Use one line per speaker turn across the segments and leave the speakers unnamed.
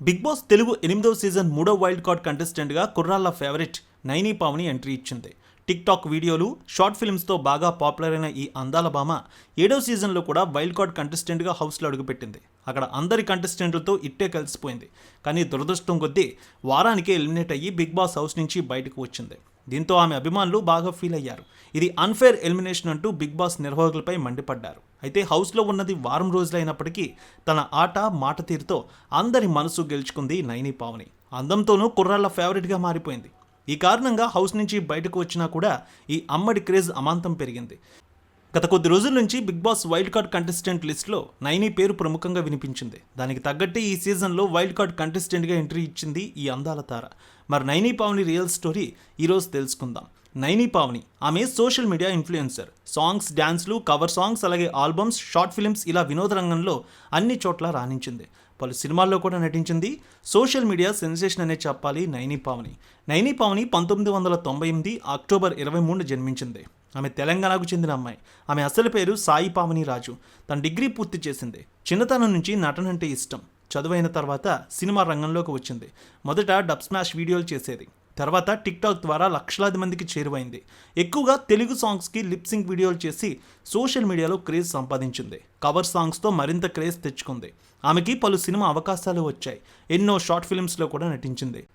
Big boss Telugu ఎనిమిదవ season మూడో wild card కంటెస్టెంట్గా కుర్రాళ్ళ ఫేవరెట్ నైనీ పావని ఎంట్రీ ఇచ్చింది. టిక్ టాక్ వీడియోలు షార్ట్ ఫిల్మ్స్తో బాగా పాపులర్ అయిన ఈ అందాల భామ ఏడవ సీజన్లో కూడా వైల్డ్ కార్డ్ కంటెస్టెంట్గా హౌస్లో అడుగుపెట్టింది. అక్కడ అందరి కంటెస్టెంట్లతో ఇట్టే కలిసిపోయింది. కానీ దురదృష్టం కొద్దీ వారానికే ఎలిమినేట్ అయ్యి బిగ్ బాస్ హౌస్ నుంచి బయటకు వచ్చింది. దీంతో ఆమె అభిమానులు బాగా ఫీల్ అయ్యారు. ఇది అన్ఫేర్ ఎలిమినేషన్ అంటూ బిగ్ బాస్ నిర్వాహకులపై మండిపడ్డారు. అయితే హౌస్లో ఉన్నది వారం రోజులైనప్పటికీ తన ఆట మాట తీరుతో అందరి మనసు గెలుచుకుంది నైని పావని. అందంతోనూ కుర్రాళ్ళ ఫేవరెట్గా మారిపోయింది. ఈ కారణంగా హౌస్ నుంచి బయటకు వచ్చినా కూడా ఈ అమ్మడి క్రేజ్ అమాంతం పెరిగింది. గత కొద్ది రోజుల నుంచి Bigg Boss wild card contestant లిస్ట్లో నైని పేరు ప్రముఖంగా వినిపించింది. దానికి తగ్గట్టే ఈ సీజన్లో వైల్డ్ కార్డ్ కంటెస్టెంట్గా ఎంట్రీ ఇచ్చింది ఈ అందాల తార. మరి నైని పావని రియల్ స్టోరీ ఈరోజు తెలుసుకుందాం. నైని పావని ఆమె సోషల్ మీడియా ఇన్ఫ్లుయెన్సర్. సాంగ్స్ డ్యాన్స్లు కవర్ సాంగ్స్ అలాగే ఆల్బమ్స్ షార్ట్ ఫిల్మ్స్ ఇలా వినోద రంగంలో అన్ని చోట్ల రాణించింది. పలు సినిమాల్లో కూడా నటించింది. సోషల్ మీడియా సెన్సేషన్ అనే చెప్పాలి నైని పావని. నైని పావని పంతొమ్మిది వందల తొంభై ఎనిమిది అక్టోబర్ ఇరవై మూడు జన్మించింది. ఆమె తెలంగాణకు చెందిన అమ్మాయి. ఆమె అసలు పేరు సాయి పావని రాజు. తన డిగ్రీ పూర్తి చేసింది. చిన్నతనం నుంచి నటన అంటే ఇష్టం. చదువైన తర్వాత సినిమా రంగంలోకి వచ్చింది. మొదట డబ్ స్మాష్ వీడియోలు చేసేది. తర్వాత టిక్టాక్ ద్వారా లక్షలాది మందికి చేరువైంది. ఎక్కువగా తెలుగు సాంగ్స్కి లిప్సింగ్ వీడియోలు చేసి సోషల్ మీడియాలో క్రేజ్ సంపాదించింది. కవర్ సాంగ్స్తో మరింత క్రేజ్ తెచ్చుకుంది. ఆమెకి పలు సినిమా అవకాశాలు వచ్చాయి. ఎన్నో షార్ట్ ఫిల్మ్స్లో కూడా నటించింది.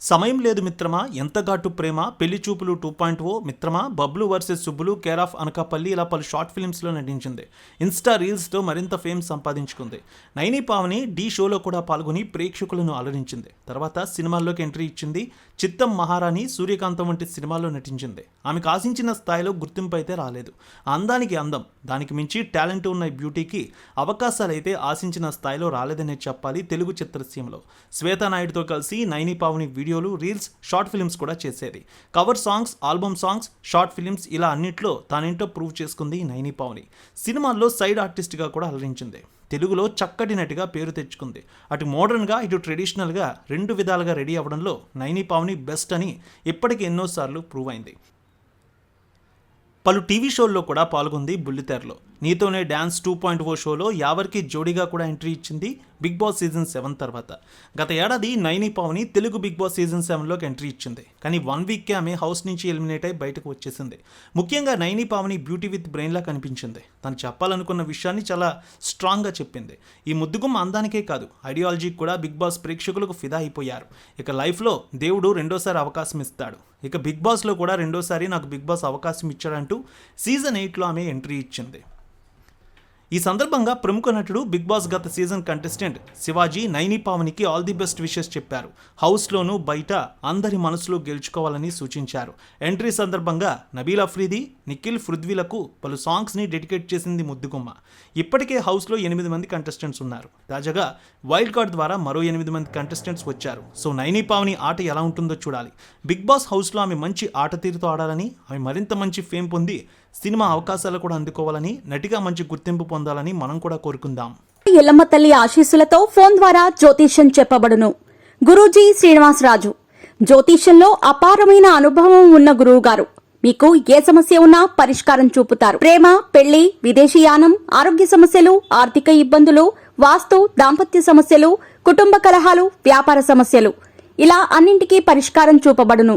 సమయం లేదు మిత్రమా ఎంత ఘాటు ప్రేమ? పెళ్ళి చూపులు టూ పాయింట్ ఓ మిత్రమా? Bablu versus Subbulu care of Anakapalli ఇలా పలు షార్ట్ ఫిల్మ్స్లో నటించింది. ఇన్స్టా రీల్స్తో మరింత ఫేమ్ సంపాదించుకుంది. నైని పావని డీ షోలో కూడా పాల్గొని ప్రేక్షకులను అలరించింది. తర్వాత సినిమాల్లోకి ఎంట్రీ ఇచ్చింది చిత్తం మహారాణి సూర్యకాంతం వంటి సినిమాల్లో నటించింది. ఆమెకు ఆశించిన స్థాయిలో గుర్తింపు అయితే రాలేదు. అందానికి అందం దానికి మించి టాలెంట్ ఉన్న బ్యూటీకి అవకాశాలు అయితే ఆశించిన స్థాయిలో రాలేదనే చెప్పాలి తెలుగు చిత్రసీమలో. శ్వేతా నాయుడుతో కలిసి నైని పావని వీడియోలు రీల్స్ షార్ట్ ఫిల్మ్స్ కూడా చేసేది. Cover songs album songs short films ఇలా అన్నిట్లో తానేంటో ప్రూవ్ చేసుకుంది నైని పావని. సినిమాల్లో సైడ్ ఆర్టిస్ట్గా కూడా అలరించింది. తెలుగులో చక్కటి నటిగా పేరు తెచ్చుకుంది. అటు మోడర్న్గా ఇటు ట్రెడిషనల్గా రెండు విధాలుగా రెడీ అవ్వడంలో నైని పావని బెస్ట్ అని ఇప్పటికి ఎన్నోసార్లు ప్రూవ్ అయింది. పలు టీవీ షోల్లో కూడా పాల్గొంది బుల్లితెరలో. నీతోనే డ్యాన్స్ టూ పాయింట్ ఓ షోలో యావర్కి జోడీగా కూడా ఎంట్రీ ఇచ్చింది బిగ్ బాస్ సీజన్ సెవెన్ తర్వాత. గత ఏడాది Naini Pavani Telugu Bigg Boss season సెవెన్లోకి entry ఇచ్చింది. కానీ వన్ వీక్కే ఆమె హౌస్ నుంచి ఎలిమినేట్ అయి బయటకు వచ్చేసింది. ముఖ్యంగా నైని పావని బ్యూటీ విత్ బ్రెయిన్లా కనిపించింది. తను చెప్పాలనుకున్న విషయాన్ని చాలా స్ట్రాంగ్గా చెప్పింది. ఈ ముద్దుగుమ్మ అందానికే కాదు ఐడియాలజీకి కూడా బిగ్ బాస్ ప్రేక్షకులకు ఫిదా అయిపోయారు. ఇక లైఫ్లో దేవుడు రెండోసారి అవకాశం ఇస్తాడు. ఇక బిగ్ బాస్లో కూడా రెండోసారి నాకు బిగ్ బాస్ అవకాశం ఇచ్చాడంటూ సీజన్ ఎయిట్లో ఆమె ఎంట్రీ ఇచ్చింది. ఈ సందర్భంగా ప్రముఖ నటుడు బిగ్ బాస్ గత సీజన్ కంటెస్టెంట్ శివాజీ నైని పావనికి ఆల్ ది బెస్ట్ విషెస్ చెప్పారు. హౌస్లోనూ బయట అందరి మనసులో గెలుచుకోవాలని సూచించారు. ఎంట్రీ సందర్భంగా నబీల్ అఫ్రీది నిఖిల్ పృథ్వీలకు పలు సాంగ్స్ని డెడికేట్ చేసింది ముద్దుగుమ్మ. ఇప్పటికే హౌస్లో ఎనిమిది మంది కంటెస్టెంట్స్ ఉన్నారు. తాజాగా వైల్డ్ కార్డ్ ద్వారా మరో ఎనిమిది మంది కంటెస్టెంట్స్ వచ్చారు. సో నైని పావని ఆట ఎలా ఉంటుందో చూడాలి. బిగ్ బాస్ హౌస్లో ఆమె మంచి ఆట తీరుతో ఆడాలని ఆమె మరింత మంచి ఫేమ్ పొంది సినిమా అవకాశాలు కూడా అందుకోవాలని నటిగా మంచి గుర్తింపు పొందాలని మనం కూడా కోరుకుందాం.
ఎల్లమ్మ తల్లి ఆశీస్సులతో ఫోన్ ద్వారా జ్యోతిష్యం చెప్పబడును. గురూజీ శ్రీనివాసరాజు జ్యోతిష్యంలో అపారమైన అనుభవం ఉన్న గురువు గారు మీకు ఏ సమస్య ఉన్నా పరిష్కారం చూపుతారు. ప్రేమ పెళ్ళి విదేశీయానం ఆరోగ్య సమస్యలు ఆర్థిక ఇబ్బందులు వాస్తు దాంపత్య సమస్యలు కుటుంబ కలహాలు వ్యాపార సమస్యలు. ఇలా అన్నింటికీ పరిష్కారం చూపబడును.